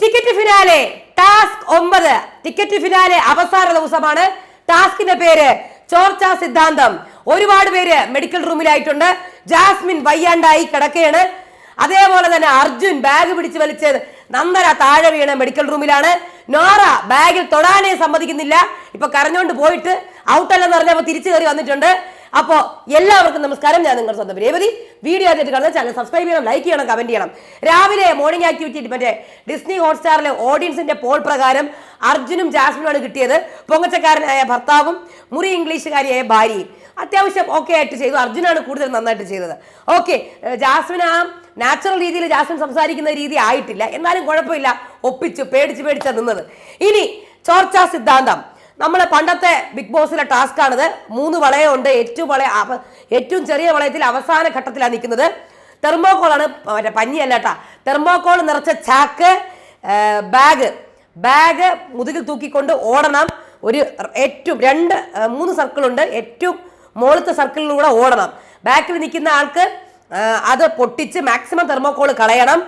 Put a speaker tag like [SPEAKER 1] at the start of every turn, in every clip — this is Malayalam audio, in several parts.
[SPEAKER 1] ടിക്കറ്റ് ഫിനാലെ ടാസ്ക് ഒമ്പത്. ടിക്കറ്റ് ഫിനാലെ അവസാന ദിവസമാണ്. ടാസ്കിന്റെ പേര് ചോർച്ച സിദ്ധാന്തം. ഒരുപാട് പേര് മെഡിക്കൽ റൂമിലായിട്ടുണ്ട് ജാസ്മിൻ വയ്യാണ്ടായി കിടക്കുകയാണ് അതേപോലെ തന്നെ അർജുൻ ബാഗ് പിടിച്ച് വലിച്ച് നന്ദന താഴെ വീണ മെഡിക്കൽ റൂമിലാണ് നോറ ബാഗിൽ തൊടാനേ സമ്മതിക്കുന്നില്ല. ഇപ്പൊ കരഞ്ഞോണ്ട് പോയിട്ട് ഔട്ടല്ലെന്ന് പറഞ്ഞപ്പോ തിരിച്ചു കയറി വന്നിട്ടുണ്ട്. അപ്പോ എല്ലാവർക്കും നമസ്കാരം. ഞാൻ നിങ്ങളുടെ സ്വന്തം രേവതി. വീഡിയോ ആദ്യമായിട്ട് കാണുന്ന ചാനൽ സബ്സ്ക്രൈബ് ചെയ്യണം ലൈക്ക് ചെയ്യണം കമന്റ് ചെയ്യണം. രാവിലെ മോർണിംഗ് ആക്ടിവിറ്റി മറ്റേ ഡിസ്നി ഹോട്ട്സ്റ്റാറിലെ ഓഡിയൻസിന്റെ പോൾ പ്രകാരം അർജുനും ജാസ്മിനുമാണ് കിട്ടിയത്. പൊങ്ങച്ചക്കാരനായ ഭർത്താവും മുറി ഇംഗ്ലീഷുകാരിയായ ഭാര്യയും. അത്യാവശ്യം ഓക്കെ ആയിട്ട് ചെയ്തു. അർജുനാണ് കൂടുതൽ നന്നായിട്ട് ചെയ്തത്. ഓക്കെ ജാസ്മിൻ ആ നാച്ചുറൽ രീതിയിൽ ജാസ്മിൻ സംസാരിക്കുന്ന രീതി ആയിട്ടില്ല. എന്നാലും കുഴപ്പമില്ല. ഒപ്പിച്ചു പേടിച്ച് പേടിച്ചാണ് നിന്നത്. ഇനി ചോർച്ചാ സിദ്ധാന്തം. നമ്മളെ പണ്ടത്തെ ബിഗ് ബോസിലെ ടാസ്ക് ആണിത്. മൂന്ന് വളയമുണ്ട്. ഏറ്റവും വളയ ഏറ്റവും ചെറിയ വളയത്തിൽ അവസാന ഘട്ടത്തിലാണ് നിൽക്കുന്നത്. തെർമോക്കോളാണ് മറ്റേ പഞ്ഞിയല്ല കേട്ടാ തെർമോക്കോൾ നിറച്ച ചാക്ക് ബാഗ്. ബാഗ് മുതുകിൽ തൂക്കിക്കൊണ്ട് ഓടണം. ഒരു ഏറ്റവും രണ്ട് മൂന്ന് സർക്കിളുണ്ട്. ഏറ്റവും മുകളത്തെ സർക്കിളിലൂടെ ഓടണം. ബാക്കിൽ നിൽക്കുന്ന ആൾക്ക് അത് പൊട്ടിച്ച് മാക്സിമം തെർമോക്കോൾ കളയണം.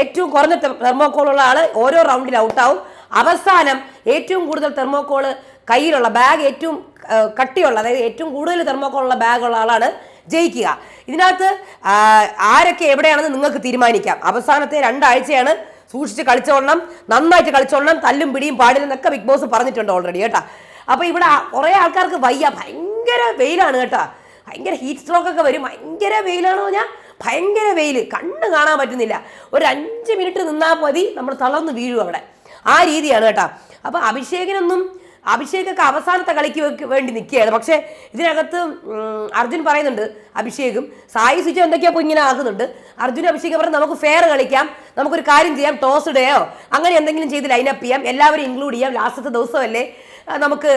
[SPEAKER 1] ഏറ്റവും കുറഞ്ഞ തെർമോക്കോളുള്ള ആൾ ഓരോ റൗണ്ടിൽ ഔട്ടാവും അവസാനം ഏറ്റവും കൂടുതൽ തെർമോക്കോൾ കയ്യിലുള്ള ബാഗ് ഏറ്റവും കട്ടിയുള്ള അതായത് ഏറ്റവും കൂടുതൽ തെർമോക്കോളുള്ള ബാഗുള്ള ബാഗ് ആളാണ് ജയിക്കുക. ഇതിനകത്ത് ആരൊക്കെ എവിടെയാണെന്ന് നിങ്ങൾക്ക് തീരുമാനിക്കാം. അവസാനത്തെ രണ്ടാഴ്ചയാണ് സൂക്ഷിച്ച് കളിച്ചോളണം നന്നായിട്ട് കളിച്ചോളണം തല്ലും പിടിയും പാടില്ലെന്നൊക്കെ ബിഗ് ബോസ് പറഞ്ഞിട്ടുണ്ട് ഓൾറെഡി കേട്ടോ. അപ്പോൾ ഇവിടെ കുറേ ആൾക്കാർക്ക് വയ്യ. ഭയങ്കര വെയിലാണ് കേട്ടോ. ഭയങ്കര ഹീറ്റ് സ്ട്രോക്ക് ഒക്കെ വരും. ഭയങ്കര വെയിലാണെന്ന് പറഞ്ഞാൽ ഭയങ്കര വെയിൽ കണ്ണ് കാണാൻ പറ്റുന്നില്ല. ഒരു അഞ്ച് മിനിറ്റ് നിന്നാൽ മതി. നമ്മൾ തളർന്ന് വീഴും അവിടെ. ആ രീതിയാണ് കേട്ടോ. അപ്പോൾ അഭിഷേകിനൊന്നും അഭിഷേകൊക്കെ അവസാനത്തെ കളിക്ക് വേണ്ടി നിൽക്കുകയാണ്. പക്ഷേ ഇതിനകത്ത് അർജുൻ പറയുന്നുണ്ട് അഭിഷേകും സായി സുജ എന്തൊക്കെയാ ഇങ്ങനെ ആകുന്നുണ്ട് അർജുൻ അഭിഷേകം പറഞ്ഞ് നമുക്ക് ഫെയർ കളിക്കാം. നമുക്കൊരു കാര്യം ചെയ്യാം. ടോസ് ഇടുകയോ അങ്ങനെ എന്തെങ്കിലും ചെയ്ത് ലൈനപ്പ് ചെയ്യാം. എല്ലാവരും ഇൻക്ലൂഡ് ചെയ്യാം. ലാസ്റ്റത്തെ ദിവസമല്ലേ? നമുക്ക്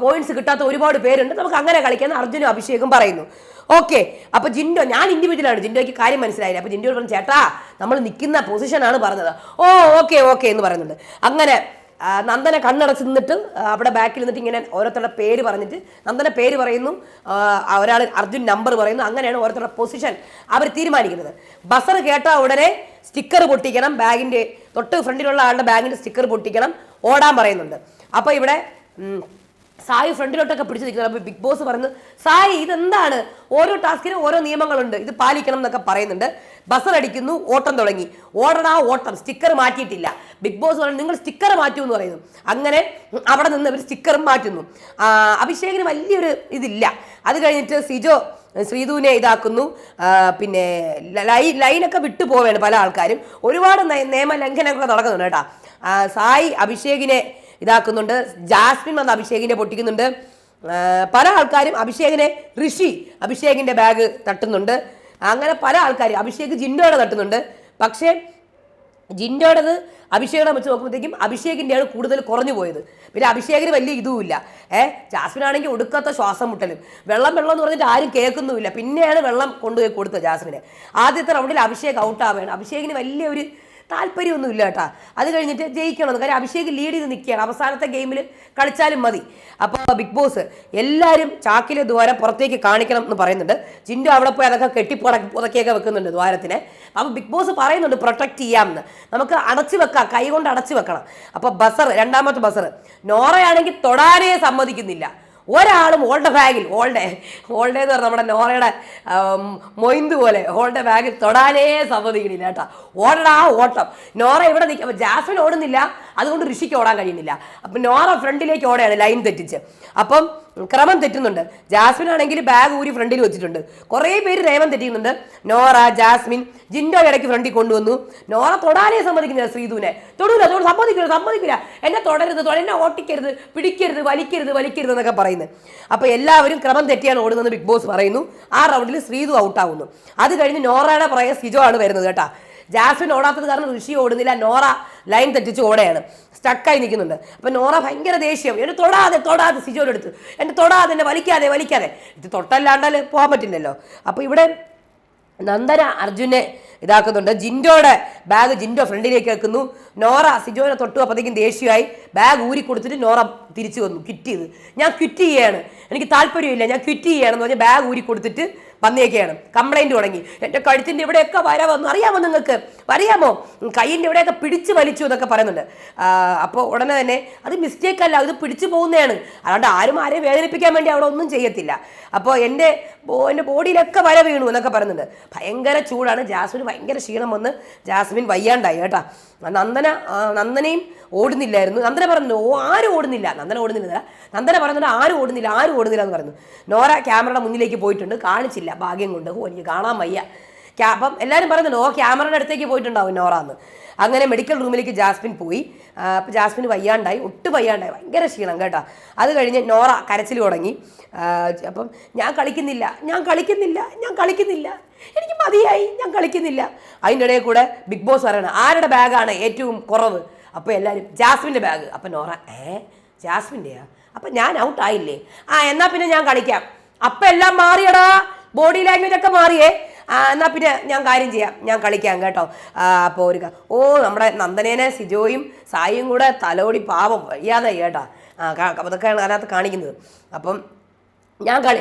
[SPEAKER 1] പോയിന്റ്സ് കിട്ടാത്ത ഒരുപാട് പേരുണ്ട്. നമുക്ക് അങ്ങനെ കളിക്കാം. അർജുനും അഭിഷേകും പറയുന്നു. ഓക്കെ അപ്പൊ ജിൻഡോ ഞാൻ ഇൻഡിവിജ്വലാണ് ജിൻഡോയ്ക്ക് കാര്യം മനസ്സിലായില്ല. അപ്പൊ ജിൻഡോ പറഞ്ഞു ചേട്ടാ നമ്മൾ നിൽക്കുന്ന പൊസിഷനാണ് പറഞ്ഞത്. ഓ ഓക്കെ ഓക്കെ എന്ന് പറയുന്നുണ്ട്. അങ്ങനെ നന്ദന കണ്ണടച്ച് നിന്നിട്ട് അവിടെ ബാക്കിൽ നിന്നിട്ട് ഇങ്ങനെ ഓരോരുത്തരുടെ പേര് പറഞ്ഞിട്ട് നന്ദന പേര് പറയുന്നു ഒരാൾ അർജുൻ നമ്പർ പറയുന്നു അങ്ങനെയാണ് ഓരോരുത്തരുടെ പൊസിഷൻ അവർ തീരുമാനിക്കുന്നത്. ബസർ കേട്ട ഉടനെ സ്റ്റിക്കർ പൊട്ടിക്കണം ബാഗിന്റെ തൊട്ട് ഫ്രണ്ടിലുള്ള ആളുടെ ബാഗിന്റെ സ്റ്റിക്കർ പൊട്ടിക്കണം ഓടാൻ പറയുന്നുണ്ട്. അപ്പോൾ ഇവിടെ സായി ഫ്രണ്ടിലോട്ടൊക്കെ പിടിച്ച് നിൽക്കുന്നത് അപ്പോൾ ബിഗ് ബോസ് പറഞ്ഞു സായി ഇതെന്താണ്? ഓരോ ടാസ്കിനും ഓരോ നിയമങ്ങളുണ്ട് ഇത് പാലിക്കണം എന്നൊക്കെ പറയുന്നുണ്ട്. ബസർ അടിക്കുന്നു ഓട്ടം തുടങ്ങി. ഓടടാ ഓട്ടം. സ്റ്റിക്കർ മാറ്റിയിട്ടില്ല. ബിഗ് ബോസ് പറഞ്ഞു നിങ്ങൾ സ്റ്റിക്കർ മാറ്റൂ എന്ന് പറയുന്നു. അങ്ങനെ അവിടെ നിന്ന് ഇവർ സ്റ്റിക്കറും മാറ്റുന്നു. അഭിഷേകിന് വലിയൊരു ഇതില്ല. അത് കഴിഞ്ഞിട്ട് സിജോ ശ്രീധുവിനെ ഇതാക്കുന്നു. പിന്നെ ലൈ ലൈനൊക്കെ വിട്ടു പോവുകയാണ് പല ആൾക്കാരും. ഒരുപാട് നിയമലംഘനങ്ങളൊക്കെ നിയമ ലംഘനങ്ങളൊക്കെ നടക്കുന്നുണ്ട് കേട്ടോ. സായി അഭിഷേകിനെ ഇതാക്കുന്നുണ്ട്. ജാസ്മിൻ വന്ന് അഭിഷേകിനെ പൊട്ടിക്കുന്നുണ്ട്. പല ആൾക്കാരും അഭിഷേകിനെ ഋഷി അഭിഷേകിന്റെ ബാഗ് തട്ടുന്നുണ്ട്. അങ്ങനെ പല ആൾക്കാർ അഭിഷേക് ജിൻഡോയുടെ തട്ടുന്നുണ്ട്. പക്ഷേ ജിൻഡോടത് അഭിഷേകിനെ വെച്ച് നോക്കുമ്പോഴത്തേക്കും അഭിഷേകിന്റെയാണ് കൂടുതൽ കുറഞ്ഞു പോയത്. പിന്നെ അഭിഷേകിന് വലിയ ഇതുമില്ല. ഏ ജാസ്മിൻ ആണെങ്കിൽ ഒടുക്കാത്ത ശ്വാസം മുട്ടലും. വെള്ളം വെള്ളം എന്ന് പറഞ്ഞിട്ട് ആരും കേൾക്കുന്നുമില്ല. പിന്നെയാണ് വെള്ളം കൊണ്ടുപോയി കൊടുത്തത് ജാസ്മിനെ. ആദ്യത്തെ റൗണ്ടിൽ അഭിഷേക് ഔട്ടാവുകയാണ് അഭിഷേകിന് വലിയ ഒരു താല്പര്യമൊന്നുമില്ല കേട്ടാ. അത് കഴിഞ്ഞിട്ട് ജയിക്കണമെന്ന് കാര്യം അഭിഷേക് ലീഡ് ചെയ്ത് നിൽക്കുകയാണ്. അവസാനത്തെ ഗെയിമിൽ കളിച്ചാലും മതി. അപ്പോൾ ബിഗ് ബോസ് എല്ലാവരും ചാക്കിലെ ദ്വാരം പുറത്തേക്ക് കാണിക്കണം എന്ന് പറയുന്നുണ്ട്. ജിൻഡു അവിടെ പോയി അതൊക്കെ കെട്ടിപ്പുറക്കി പുതക്കിയൊക്കെ വെക്കുന്നുണ്ട് ദ്വാരത്തിന്. അപ്പോൾ ബിഗ് ബോസ് പറയുന്നുണ്ട് പ്രൊട്ടക്റ്റ് ചെയ്യാമെന്ന്. നമുക്ക് അടച്ചു വെക്കാം. കൈ കൊണ്ട് അടച്ചു വെക്കണം. അപ്പോൾ ബസർ രണ്ടാമത്തെ ബസർ നോറയാണെങ്കിൽ തൊടാനേ സമ്മതിക്കുന്നില്ല. ഒരാളും ഓളുടെ ബാഗിൽ ഓളുടെ ഓളുടെ എന്ന് പറഞ്ഞാൽ നമ്മുടെ നോറയുടെ മൊയ്ന്ത് പോലെ ഓളുടെ ബാഗിൽ തൊടാനേ സമ്മതിക്കണില്ല കേട്ടോ. ഓടടാ ഓട്ടം. നോറ ഇവിടെ നിൽക്കും ജാസ്മിൻ ഓടുന്നില്ല അതുകൊണ്ട് ഋഷിക്ക് ഓടാൻ കഴിയുന്നില്ല. അപ്പം നോറ ഫ്രണ്ടിലേക്ക് ഓടുകയാണ് ലൈൻ തെറ്റിച്ച്. അപ്പം ക്രമം തെറ്റുന്നുണ്ട്. ജാസ്മിൻ ആണെങ്കിൽ ബാഗ് ഊരി ഫ്രണ്ടിൽ വെച്ചിട്ടുണ്ട്. കുറേ പേര് രേമം തെറ്റിക്കുന്നുണ്ട്. നോറ ജാസ്മിൻ ജിൻഡോ ഇടയ്ക്ക് ഫ്രണ്ടിൽ കൊണ്ടുവന്നു. നോറ തൊടാനേ സമ്മതിക്കുന്നില്ല ശ്രീധുവിനെ. തൊടൂല തൊടു സമ്മതിക്കില്ല സമ്മതിക്കില്ല എന്നെ തുടരുത് തൊട എന്നെ ഓട്ടിക്കരുത് പിടിക്കരുത് വലിക്കരുത് വലിക്കരുത് എന്നൊക്കെ പറയുന്നത് അപ്പോൾ എല്ലാവരും ക്രമം തെറ്റിയാണ് ഓടുന്നത് ബിഗ് ബോസ് പറയുന്നു. ആ റൗണ്ടിൽ ശ്രീധു ഔട്ടാവുന്നു അത് കഴിഞ്ഞ് നോറയുടെ പുറകെ സിജോ ആണ് വരുന്നത് കേട്ടാ. ജാസ്മിൻ ഓടാത്തത് കാരണം ഋഷി ഓടുന്നില്ല. നോറ ലൈൻ തെറ്റിച്ച് ഓടയാണ് സ്റ്റക്കായി നിൽക്കുന്നുണ്ട്. അപ്പൊ നോറ ഭയങ്കര ദേഷ്യം. എന്നെ തൊടാതെ തൊടാതെ സിജോയുടെ അടുത്ത് എന്നെ തൊടാതെ എന്നെ വലിക്കാതെ വലിക്കാതെ. ഇത് തൊട്ടല്ലാണ്ടാൽ പോകാൻ പറ്റില്ലല്ലോ. അപ്പൊ ഇവിടെ നന്ദന അർജുനെ ഇതാക്കുന്നുണ്ട്. ജിൻഡോയുടെ ബാഗ് ജിൻഡോ ഫ്രണ്ടിലേക്ക് വെക്കുന്നു. നോറ സിജോനെ തൊട്ടു അപ്പോഴത്തേക്കും ദേഷ്യമായി. ബാഗ് ഊരി കൊടുത്തിട്ട് നോറ തിരിച്ചു വന്നു. ക്വിറ്റ് ചെയ്ത്. ഞാൻ ക്വിറ്റ് ചെയ്യാണ്. എനിക്ക് താല്പര്യമില്ല. ഞാൻ ക്വിറ്റ് ചെയ്യണമെന്ന് പറഞ്ഞാൽ ബാഗ് ഊരി കൊടുത്തിട്ട് വന്നേക്കാണ് കംപ്ലൈന്റ് തുടങ്ങി. എന്റെ കഴുത്തിന്റെ ഇവിടെയൊക്കെ വര വന്നു. അറിയാമോ നിങ്ങൾക്ക്? അറിയാമോ? കയ്യിന്റെ ഇവിടെയൊക്കെ പിടിച്ചു വലിച്ചു എന്നൊക്കെ പറയുന്നുണ്ട്. അപ്പോൾ ഉടനെ തന്നെ അത് മിസ്റ്റേക്ക് അല്ല ഇത് പിടിച്ചു പോകുന്നതാണ്. അതുകൊണ്ട് ആരും ആരെയും വേദനിപ്പിക്കാൻ വേണ്ടി അവിടെ ഒന്നും ചെയ്യത്തില്ല. അപ്പോൾ എന്റെ എന്റെ ബോഡിയിലൊക്കെ വര വീണു എന്നൊക്കെ പറയുന്നുണ്ട്. ഭയങ്കര ചൂടാണ്. ജാസ്മിന് ഭയങ്കര ക്ഷീണം വന്ന് ജാസ്മിൻ വയ്യാണ്ടായി കേട്ടാ. നന്ദന നന്ദനയും ഓടുന്നില്ലായിരുന്നു. നന്ദന പറഞ്ഞു ഓ ആരും ഓടുന്നില്ല. നന്ദന ഓടുന്നില്ല. നന്ദന പറയുന്നുണ്ട് ആരും ഓടുന്നില്ല ആരും ഓടുന്നില്ല എന്ന് പറഞ്ഞു നോറ ക്യാമറയുടെ മുന്നിലേക്ക് പോയിട്ടുണ്ട്. കാണിച്ചില്ല. ഭാഗ്യം കൊണ്ട്. ഓ എനിക്ക് കാണാൻ വയ്യ. അപ്പം എല്ലാവരും പറയുന്നുണ്ട് ഓ ക്യാമറയുടെ അടുത്തേക്ക് പോയിട്ടുണ്ടാവും നോറ എന്ന് അങ്ങനെ മെഡിക്കൽ റൂമിലേക്ക് ജാസ്മിൻ പോയി. അപ്പോൾ ജാസ്മിൻ വയ്യാണ്ടായി ഒട്ടും വയ്യാണ്ടായി. ഭയങ്കര ക്ഷീണം കേട്ടോ. അത് കഴിഞ്ഞ് നോറ കരച്ചിൽ തുടങ്ങി. അപ്പം ഞാൻ കളിക്കുന്നില്ല ഞാൻ കളിക്കുന്നില്ല ഞാൻ കളിക്കുന്നില്ല. എനിക്ക് മതിയായി ഞാൻ കളിക്കുന്നില്ല. അതിന്റെ ഇടയിൽ കൂടെ ബിഗ് ബോസ് പറയണം ആരുടെ ബാഗാണ് ഏറ്റവും കുറവ്? അപ്പോൾ എല്ലാവരും ജാസ്മിന്റെ ബാഗ്. അപ്പം നോറ ഏ ജാസ്മിന്റെയാ? അപ്പം ഞാൻ ഔട്ടായില്ലേ ആ എന്നാൽ പിന്നെ ഞാൻ കളിക്കാം. അപ്പം എല്ലാം മാറിയടാ. ബോഡി ലാംഗ്വേജ് ഒക്കെ മാറിയേ. എന്നാൽ പിന്നെ ഞാൻ കാര്യം ചെയ്യാം. ഞാൻ കളിക്കാം കേട്ടോ. അപ്പോൾ ഒരു ഓ നമ്മുടെ നന്ദനേനെ സിജോയും സായിയും കൂടെ തലോടി പാവം വയ്യാതെ കേട്ടോ. അതൊക്കെയാണ് അതിനകത്ത് കാണിക്കുന്നത്. അപ്പം ഞാൻ കളി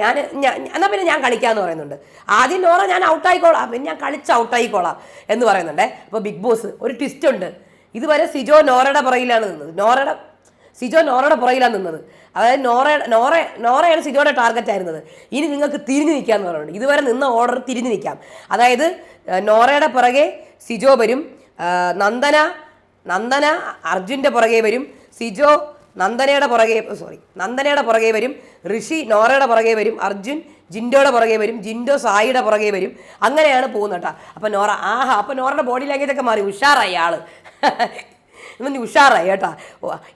[SPEAKER 1] ഞാൻ ഞാൻ എന്നാൽ പിന്നെ ഞാൻ കളിക്കാമെന്ന് പറയുന്നുണ്ട്. ആദ്യം നോറ ഞാൻ ഔട്ടായിക്കോളാം. പിന്നെ ഞാൻ കളിച്ച് ഔട്ടായിക്കോളാം എന്ന് പറയുന്നുണ്ടേ. അപ്പോൾ ബിഗ് ബോസ് ഒരു ട്വിസ്റ്റ് ഉണ്ട്. ഇതുവരെ സിജോ നോറയുടെ പുറകിലാണ് നിന്നത്. നോറയുടെ സിജോ നോറയുടെ പുറകിലാണ് നിന്നത്. അതായത് നോറ നോറ നോറയാണ് സിജോയുടെ ടാർഗറ്റ് ആയിരുന്നത്. ഇനി നിങ്ങൾക്ക് തിരിഞ്ഞു നിൽക്കാമെന്ന് പറയുന്നുണ്ട് ഇതുവരെ നിന്ന ഓർഡർ തിരിഞ്ഞു നിൽക്കാം. അതായത് നോറയുടെ പുറകെ സിജോ വരും. നന്ദന നന്ദന അർജുന്റെ പുറകെ വരും. സിജോ നന്ദനയുടെ പുറകെ സോറി നന്ദനയുടെ പുറകെ വരും. ഋഷി നോറയുടെ പുറകെ വരും. അർജുൻ ജിൻഡോയുടെ പുറകെ വരും. ജിൻഡോ സായിയുടെ പുറകെ വരും. അങ്ങനെയാണ് പോകുന്നത് കേട്ടോ. അപ്പം നോറ ആഹാ അപ്പം നോറയുടെ ബോഡി ലാംഗ്വേജ് ഒക്കെ മാറി. ഉഷാറായി ആൾ. ഇന്ന് ഉഷാറായി കേട്ടോ.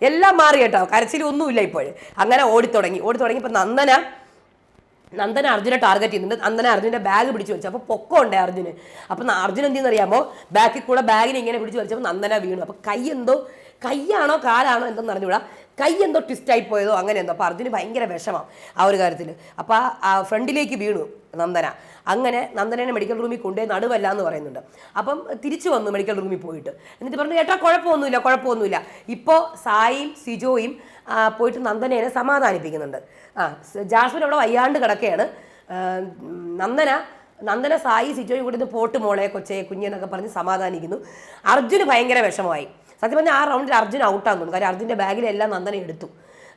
[SPEAKER 1] എല്ലാം മാറി കേട്ടോ. കരച്ചിലൊന്നുമില്ല ഇപ്പോൾ അങ്ങനെ ഓടിത്തുടങ്ങി. ഓടിത്തുടങ്ങി ഇപ്പം നന്ദന നന്ദന അർജുനെ ടാർഗറ്റ് ചെയ്യുന്നുണ്ട്. നന്ദന അർജുന്റെ ബാഗ് പിടിച്ച് വലിച്ചു. അപ്പോൾ പൊക്കമുണ്ട് അർജുന്. അപ്പം അർജുൻ എന്തെന്ന് അറിയാമോ? ബാക്കിൽ കൂടെ ബാഗിനെ ഇങ്ങനെ പിടിച്ച് വലിച്ചപ്പോൾ നന്ദന വീണു. അപ്പോൾ കൈ എന്തോ കൈയാണോ കാലാണോ എന്തെന്ന് അറിഞ്ഞുകൂടാ. കൈ എന്തോ ട്വിസ്റ്റായി പോയതോ അങ്ങനെ എന്തോ. അപ്പോൾ അർജുന് ഭയങ്കര വിഷമം ആ ഒരു കാര്യത്തിൽ അപ്പോൾ ആ ഫ്രണ്ടിലേക്ക് വീണു നന്ദന. അങ്ങനെ നന്ദനനെ മെഡിക്കൽ റൂമിൽ കൊണ്ടുപോയി നടുവല്ല എന്ന് പറയുന്നുണ്ട്. അപ്പം തിരിച്ചു വന്നു മെഡിക്കൽ റൂമിൽ പോയിട്ട്. എന്നിട്ട് പറഞ്ഞു ഏട്ടാ കുഴപ്പമൊന്നുമില്ല കുഴപ്പമൊന്നുമില്ല. ഇപ്പോൾ സായിയും സിജോയും പോയിട്ട് നന്ദനേനെ സമാധാനിപ്പിക്കുന്നുണ്ട്. ആ ജാസ്മിൻ അവിടെ വയ്യാണ്ട് കിടക്കുകയാണ് നന്ദന നന്ദന സായി സിജോയും കൂടി പോട്ട് മോളെ കൊച്ചേ കുഞ്ഞെന്നൊക്കെ പറഞ്ഞ് സമാധാനിക്കുന്നു. അർജുന് ഭയങ്കര വിഷമമായി. സത്യം പറഞ്ഞാൽ ആ റൗണ്ടിൽ അർജുൻ ഔട്ടാന്ന് തോന്നുന്നു. കാര്യം അർജുന്റെ ബാഗിലെല്ലാം നന്ദന എടുത്തു.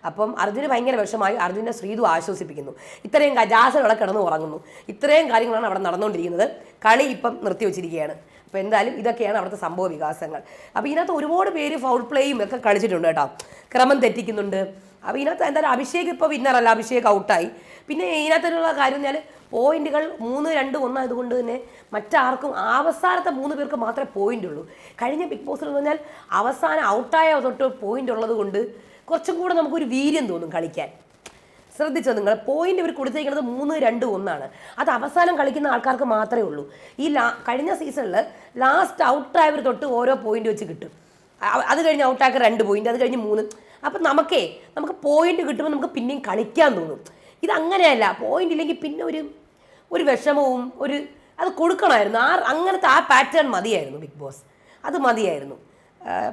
[SPEAKER 1] അപ്പം അർജുന് ഭയങ്കര വിഷമായി അർജുനെ ശ്രീതു ആശ്വസിപ്പിക്കുന്നു. ഇത്രയും ജാസൻ അവിടെ കിടന്ന് ഉറങ്ങുന്നു. ഇത്രയും കാര്യങ്ങളാണ് അവിടെ നടന്നുകൊണ്ടിരിക്കുന്നത്. കളി ഇപ്പം നിർത്തിവെച്ചിരിക്കുകയാണ് അപ്പോൾ എന്തായാലും ഇതൊക്കെയാണ് അവിടുത്തെ സംഭവ വികാസങ്ങൾ. അപ്പോൾ ഇതിനകത്ത് ഒരുപാട് പേര് ഫൗൾ പ്ലേയും ഒക്കെ കളിച്ചിട്ടുണ്ട് കേട്ടോ. ക്രമം തെറ്റിക്കുന്നുണ്ട്. അപ്പോൾ ഇതിനകത്ത് എന്തായാലും അഭിഷേക് ഇപ്പോൾ വിന്നറല്ല അഭിഷേക് ഔട്ടായി പിന്നെ ഇതിനകത്തുള്ള കാര്യം പറഞ്ഞാൽ പോയിന്റുകൾ മൂന്ന് രണ്ട് ഒന്നായതുകൊണ്ട് തന്നെ മറ്റാർക്കും അവസാനത്തെ മൂന്ന് പേർക്ക് മാത്രമേ പോയിന്റ് ഉള്ളൂ കഴിഞ്ഞ ബിഗ് ബോസിൽ എന്ന് പറഞ്ഞാൽ അവസാനം ഔട്ടായ തൊട്ട് പോയിന്റ് ഉള്ളത് കൊണ്ട് കുറച്ചും കൂടെ നമുക്കൊരു വീര്യം തോന്നും കളിക്കാൻ. ശ്രദ്ധിച്ചോ നിങ്ങൾ? പോയിന്റ് ഇവർ കൊടുത്തിരിക്കുന്നത് മൂന്ന് രണ്ട് ഒന്നാണ്. അത് അവസാനം കളിക്കുന്ന ആൾക്കാർക്ക് മാത്രമേ ഉള്ളൂ. ഈ ലാ കഴിഞ്ഞ സീസണിൽ ലാസ്റ്റ് ഔട്ടായവർ തൊട്ട് ഓരോ പോയിന്റ് വെച്ച് കിട്ടും. അത് കഴിഞ്ഞ് ഔട്ടാക്കി രണ്ട് പോയിന്റ് അത് കഴിഞ്ഞ് മൂന്ന്. അപ്പം നമുക്കേ നമുക്ക് പോയിന്റ് കിട്ടുമ്പോൾ നമുക്ക് പിന്നെയും കളിക്കാൻ തോന്നും. ഇത് അങ്ങനെയല്ല പോയിന്റ് ഇല്ലെങ്കിൽ പിന്നെ ഒരു ഒരു വിഷമവും ഒരു അത് കൊടുക്കണമായിരുന്നു. ആ അങ്ങനത്തെ ആ പാറ്റേൺ മതിയായിരുന്നു ബിഗ് ബോസ് അത് മതിയായിരുന്നു.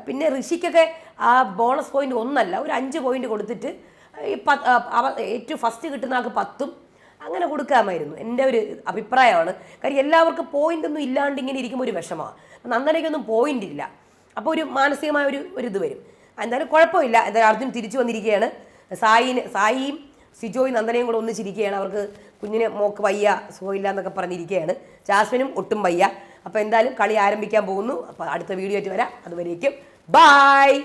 [SPEAKER 1] പിന്നെ ഋഷിക്കൊക്കെ ആ ബോണസ് പോയിന്റ് ഒന്നല്ല ഒരു അഞ്ച് പോയിന്റ് കൊടുത്തിട്ട് ഏറ്റവും ഫസ്റ്റ് കിട്ടുന്ന ആൾക്ക് പത്തും അങ്ങനെ കൊടുക്കാമായിരുന്നു. എന്റെ ഒരു അഭിപ്രായമാണ്. കാര്യം എല്ലാവർക്കും പോയിന്റ് ഒന്നും ഇല്ലാണ്ട് ഇങ്ങനെ ഇരിക്കുമ്പോൾ ഒരു വിഷമമാണ്. നന്ദനയ്ക്കൊന്നും പോയിന്റ് ഇല്ല. അപ്പോൾ ഒരു മാനസികമായ ഒരു ഒരു ഇത് വരും. എന്തായാലും കുഴപ്പമില്ല. എന്തായാലും അർജുൻ തിരിച്ചു വന്നിരിക്കുകയാണ്. സായിന് സായിയും സിജോയും നന്ദനയും കൂടെ ഒന്നിച്ചിരിക്കുകയാണ്. അവർക്ക് കുഞ്ഞിന് മോക്ക് വയ്യ സുഖമില്ല എന്നൊക്കെ പറഞ്ഞിരിക്കുകയാണ്. ജാസ്മിനും ഒട്ടും വയ്യ. അപ്പോൾ എന്തായാലും കളി ആരംഭിക്കാൻ പോകുന്നു. അപ്പോൾ അടുത്ത വീഡിയോ ആയിട്ട് വരാം. അതുവരേക്കും. ബായ്